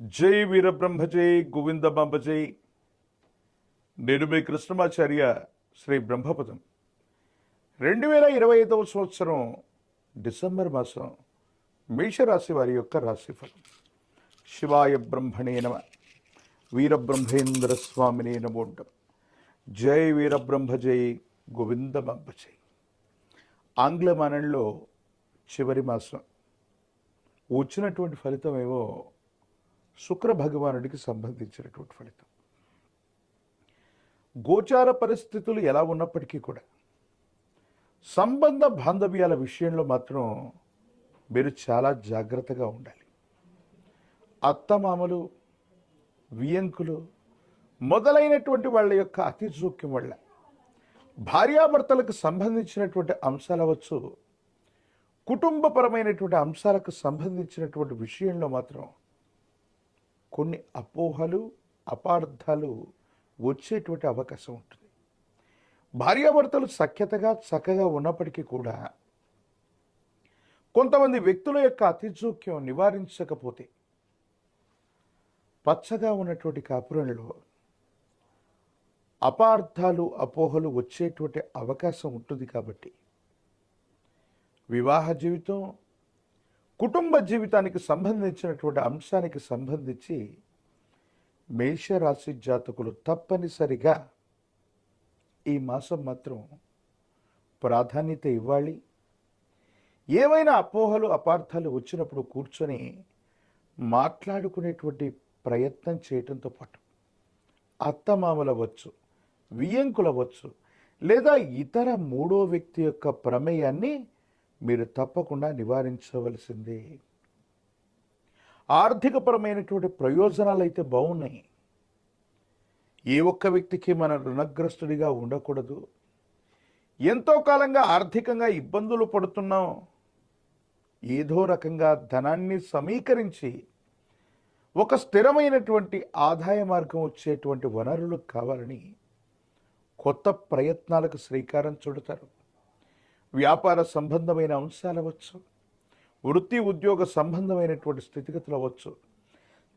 జై వీరబ్రహ్మ జై గోవిందమాంబ జై నేను మీ కృష్ణమాచార్య శ్రీ బ్రహ్మపదం. రెండు వేల ఇరవై ఐదవ సంవత్సరం డిసెంబర్ మాసం మేషరాశి వారి యొక్క రాశిఫలం. శివాయ బ్రహ్మణే నమ. వీరబ్రహ్మేంద్ర స్వామినే నమోండం జై వీరబ్రహ్మ జై గోవిందమాంబ జై ఆంగ్లమానంలో చివరి మాసం. వచ్చినటువంటి ఫలితం ఏవో శుక్ర భగవానుడికి సంబంధించినటువంటి ఫలితం. గోచార పరిస్థితులు ఎలా ఉన్నప్పటికీ కూడా సంబంధ బాంధవ్యాల విషయంలో మాత్రం మీరు చాలా జాగ్రత్తగా ఉండాలి. అత్తమామలు వియంకులు మొదలైనటువంటి వాళ్ళ యొక్క అతి జోక్యం వల్ల భార్యాభర్తలకు సంబంధించినటువంటి అంశాలు అవ్వచ్చు కుటుంబపరమైనటువంటి అంశాలకు సంబంధించినటువంటి విషయంలో మాత్రం కొన్ని అపోహలు అపార్థాలు వచ్చేటువంటి అవకాశం ఉంటుంది. భార్యాభర్తలు సఖ్యతగా చక్కగా ఉన్నప్పటికీ కూడా కొంతమంది వ్యక్తుల యొక్క అతిజోక్యం నివారించకపోతే పచ్చగా ఉన్నటువంటి కాపురంలో అపార్థాలు అపోహలు వచ్చేటువంటి అవకాశం ఉంటుంది కాబట్టి వివాహ జీవితం కుటుంబ జీవితానికి సంబంధించినటువంటి అంశానికి సంబంధించి మేషరాశి జాతకులు తప్పనిసరిగా ఈ మాసం మాత్రం ప్రాధాన్యత ఇవ్వాలి. ఏవైనా అపోహలు అపార్థాలు వచ్చినప్పుడు కూర్చొని మాట్లాడుకునేటువంటి ప్రయత్నం చేయటంతో పాటు అత్తమామలవచ్చు వియ్యంకులవచ్చు లేదా ఇతర మూడో వ్యక్తి యొక్క ప్రమేయాన్ని మీరు తప్పకుండా నివారించవలసిందే. ఆర్థికపరమైనటువంటి ప్రయోజనాలు అయితే బాగున్నాయి. ఏ ఒక్క వ్యక్తికి మన రుణగ్రస్తుడిగా ఉండకూడదు. ఎంతో కాలంగా ఆర్థికంగా ఇబ్బందులు పడుతున్నాం. ఏదో రకంగా ధనాన్ని సమీకరించి ఒక స్థిరమైనటువంటి ఆదాయ మార్గం వచ్చేటువంటి వనరులు కావాలని కొత్త ప్రయత్నాలకు శ్రీకారం చుడతారు. వ్యాపార సంబంధమైన అంశాలు అవ్వచ్చు వృత్తి ఉద్యోగ సంబంధమైనటువంటి స్థితిగతులు అవ్వచ్చు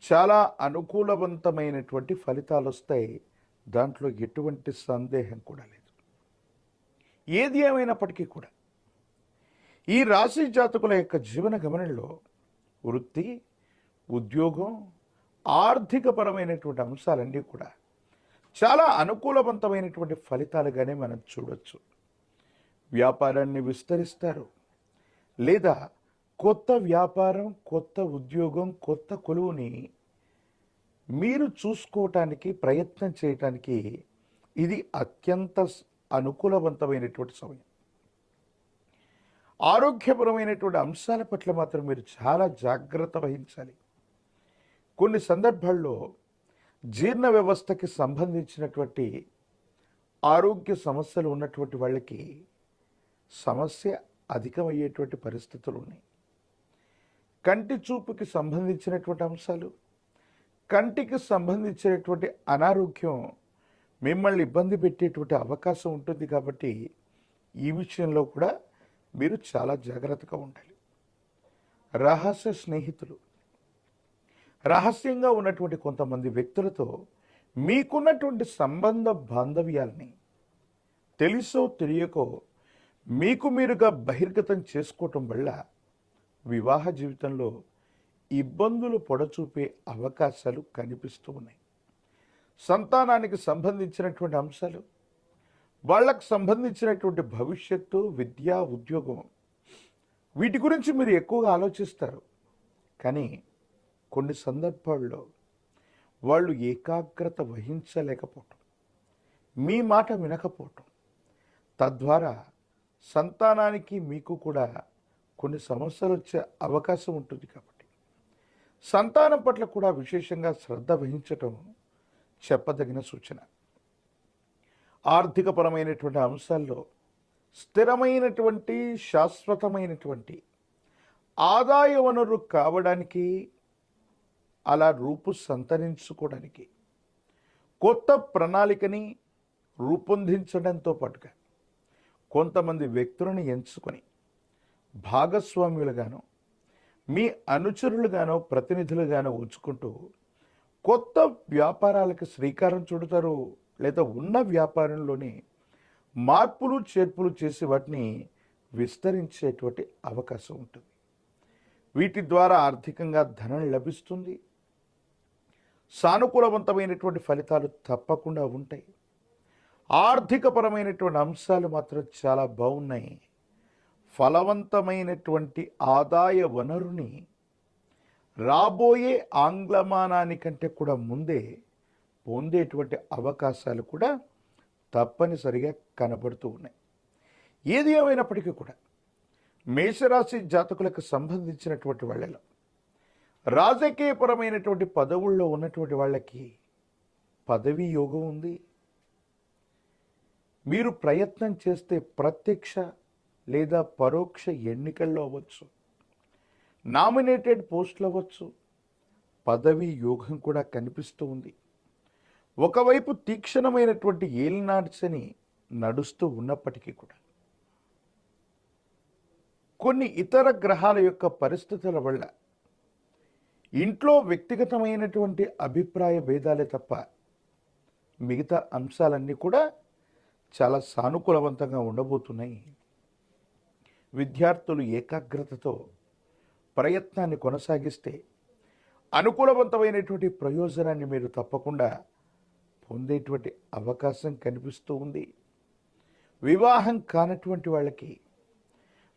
చాలా అనుకూలవంతమైనటువంటి ఫలితాలు వస్తాయి. దాంట్లో ఎటువంటి సందేహం కూడా లేదు. ఏది ఏమైనప్పటికీ కూడా ఈ రాశి జాతకుల యొక్క జీవన గమనంలో వృత్తి ఉద్యోగం ఆర్థికపరమైనటువంటి అంశాలన్నీ కూడా చాలా అనుకూలవంతమైనటువంటి ఫలితాలుగానే మనం చూడొచ్చు. వ్యాపారాన్ని విస్తరిస్తారు. లేదా కొత్త వ్యాపారం కొత్త ఉద్యోగం కొత్త కొలువుని మీరు చూసుకోవటానికి ప్రయత్నం చేయటానికి ఇది అత్యంత అనుకూలవంతమైనటువంటి సమయం. ఆరోగ్యపరమైనటువంటి అంశాల పట్ల మాత్రం మీరు చాలా జాగ్రత్త వహించాలి. కొన్ని సందర్భాల్లో జీర్ణ వ్యవస్థకి సంబంధించినటువంటి ఆరోగ్య సమస్యలు ఉన్నటువంటి వాళ్ళకి సమస్య అధికమయ్యేటువంటి పరిస్థితులు ఉన్నాయి కంటి చూపుకి సంబంధించినటువంటి అంశాలు కంటికి సంబంధించినటువంటి అనారోగ్యం మిమ్మల్ని ఇబ్బంది పెట్టేటువంటి అవకాశం ఉంటుంది కాబట్టి ఈ విషయంలో కూడా మీరు చాలా జాగ్రత్తగా ఉండాలి. రహస్య స్నేహితులు. రహస్యంగా ఉన్నటువంటి కొంతమంది వ్యక్తులతో మీకున్నటువంటి సంబంధ బాంధవ్యాల్ని తెలుసో తెలియకో మీకు మీరుగా బహిర్గతం చేసుకోవటం వల్ల వివాహ జీవితంలో ఇబ్బందులు పొడచూపే అవకాశాలు కనిపిస్తూ ఉన్నాయి. సంతానానికి సంబంధించినటువంటి అంశాలు వాళ్ళకు సంబంధించినటువంటి భవిష్యత్తు విద్య ఉద్యోగం వీటి గురించి మీరు ఎక్కువగా ఆలోచిస్తారు. కానీ కొన్ని సందర్భాల్లో వాళ్ళు ఏకాగ్రత వహించలేకపోవటం మీ మాట వినకపోవటం తద్వారా సంతానానికి మీకు కూడా కొన్ని సమస్యలు వచ్చే అవకాశం ఉంటుంది కాబట్టి. సంతానం పట్ల కూడా విశేషంగా శ్రద్ధ వహించటం చెప్పదగిన సూచన. ఆర్థికపరమైనటువంటి అంశాల్లో స్థిరమైనటువంటి శాశ్వతమైనటువంటి ఆదాయ వనరు కావడానికి అలా రూపు సంతరించుకోవడానికి కొత్త ప్రణాళికని రూపొందించడంతో పాటుగా కొంతమంది వ్యక్తులను ఎంచుకొని భాగస్వామ్యులుగాను మీ అనుచరులుగానో ప్రతినిధులుగానో ఉంచుకుంటూ కొత్త వ్యాపారాలకు శ్రీకారం చుడతారు లేదా ఉన్న వ్యాపారంలోనే మార్పులు చేర్పులు చేసి వాటిని విస్తరించేటువంటి అవకాశం ఉంటుంది. వీటి ద్వారా ఆర్థికంగా ధనం లభిస్తుంది. సానుకూలవంతమైనటువంటి ఫలితాలు తప్పకుండా ఉంటాయి. ఆర్థికపరమైనటువంటి అంశాలు మాత్రం చాలా బాగున్నాయి. ఫలవంతమైనటువంటి ఆదాయ వనరుని రాబోయే ఆంగ్లమానానికంటే కూడా ముందే పొందేటువంటి అవకాశాలు కూడా తప్పనిసరిగా కనబడుతూ ఉన్నాయి. ఏది ఏమైనప్పటికీ కూడా మేషరాశి జాతకులకు సంబంధించినటువంటి వాళ్ళలో రాజకీయపరమైనటువంటి పదవుల్లో ఉన్నటువంటి వాళ్ళకి పదవీ యోగం ఉంది. మీరు ప్రయత్నం చేస్తే ప్రత్యక్ష లేదా పరోక్ష ఎన్నికల్లో అవ్వచ్చు. నామినేటెడ్ పోస్టులు అవ్వచ్చు. పదవీ యోగం కూడా కనిపిస్తూ ఉంది. ఒకవైపు తీక్షణమైనటువంటి ఏలినాడ్సని నడుస్తూ ఉన్నప్పటికీ కూడా కొన్ని ఇతర గ్రహాల యొక్క పరిస్థితుల వల్ల ఇంట్లో వ్యక్తిగతమైనటువంటి అభిప్రాయ భేదాలే తప్ప మిగతా అంశాలన్నీ కూడా చాలా సానుకూలవంతంగా ఉండబోతున్నాయి. విద్యార్థులు ఏకాగ్రతతో ప్రయత్నాన్ని కొనసాగిస్తే అనుకూలవంతమైనటువంటి ప్రయోజనాన్ని మీరు తప్పకుండా పొందేటువంటి అవకాశం కనిపిస్తూ ఉంది. వివాహం కానటువంటి వాళ్ళకి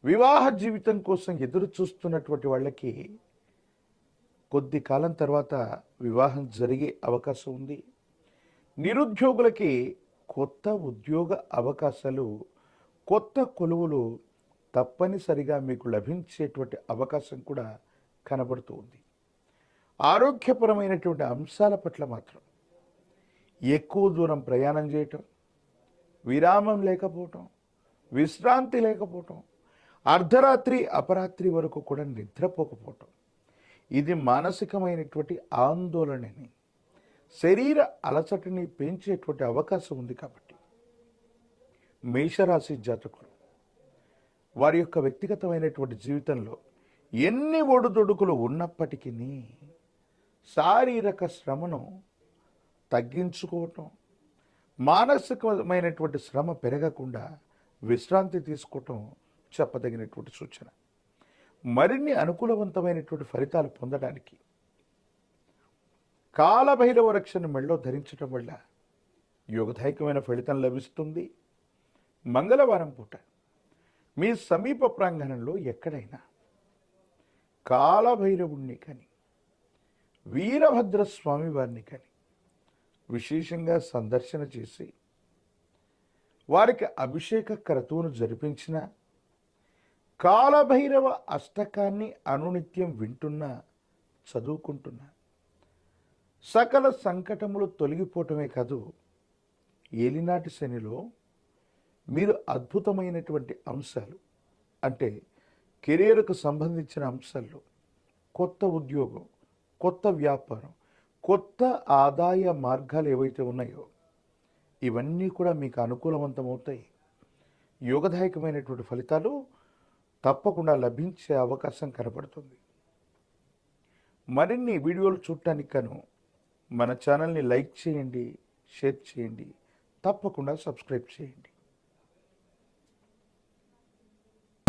వివాహ జీవితం కోసం ఎదురు చూస్తున్నటువంటి వాళ్ళకి కొద్ది కాలం తర్వాత వివాహం జరిగే అవకాశం ఉంది. నిరుద్యోగులకి కొత్త ఉద్యోగ అవకాశాలు కొత్త కొలువులు తప్పనిసరిగా మీకు లభించేటువంటి అవకాశం కూడా కనబడుతూ ఉంది. ఆరోగ్యపరమైనటువంటి అంశాల పట్ల మాత్రం ఎక్కువ దూరం ప్రయాణం చేయటం విరామం లేకపోవటం విశ్రాంతి లేకపోవటం అర్ధరాత్రి అపరాత్రి వరకు కూడా నిద్రపోకపోవటం ఇది మానసికమైనటువంటి ఆందోళనని శరీర అలసటని పెంచేటువంటి అవకాశం ఉంది కాబట్టి. మేషరాశి జాతకులు వారి యొక్క వ్యక్తిగతమైనటువంటి జీవితంలో ఎన్ని ఒడుదొడుకులు ఉన్నప్పటికీ శారీరక శ్రమను తగ్గించుకోవటం మానసికమైనటువంటి శ్రమ పెరగకుండా విశ్రాంతి తీసుకోవటం చెప్పదగినటువంటి సూచన. మరిన్ని అనుకూలవంతమైనటువంటి ఫలితాలు పొందడానికి కాలభైరవ రక్షణ మెళ్ళో ధరించడం వల్ల యోగదాయకమైన ఫలితం లభిస్తుంది. మంగళవారం పూట మీ సమీప ప్రాంగణంలో ఎక్కడైనా కాలభైరవుణ్ణి కానీ వీరభద్ర స్వామి వారిని కానీ విశేషంగా సందర్శన చేసి వారికి అభిషేక క్రతువును జరిపించిన కాలభైరవ అష్టకాన్ని అనునిత్యం వింటున్నా చదువుకుంటున్నా సకల సంకటములు తొలగిపోవటమే కాదు ఏలినాటి శనిలో మీరు అద్భుతమైనటువంటి అంశాలు అంటే కెరీర్కు సంబంధించిన అంశాల్లో కొత్త ఉద్యోగం కొత్త వ్యాపారం కొత్త ఆదాయ మార్గాలు ఏవైతే ఉన్నాయో ఇవన్నీ కూడా మీకు అనుకూలవంతమవుతాయి. యోగదాయకమైనటువంటి ఫలితాలు తప్పకుండా లభించే అవకాశం కనపడుతుంది మరిన్ని వీడియోలు చూడటానికి గాను మన ఛానల్ని లైక్ చేయండి షేర్ చేయండి తప్పకుండా సబ్స్క్రైబ్ చేయండి.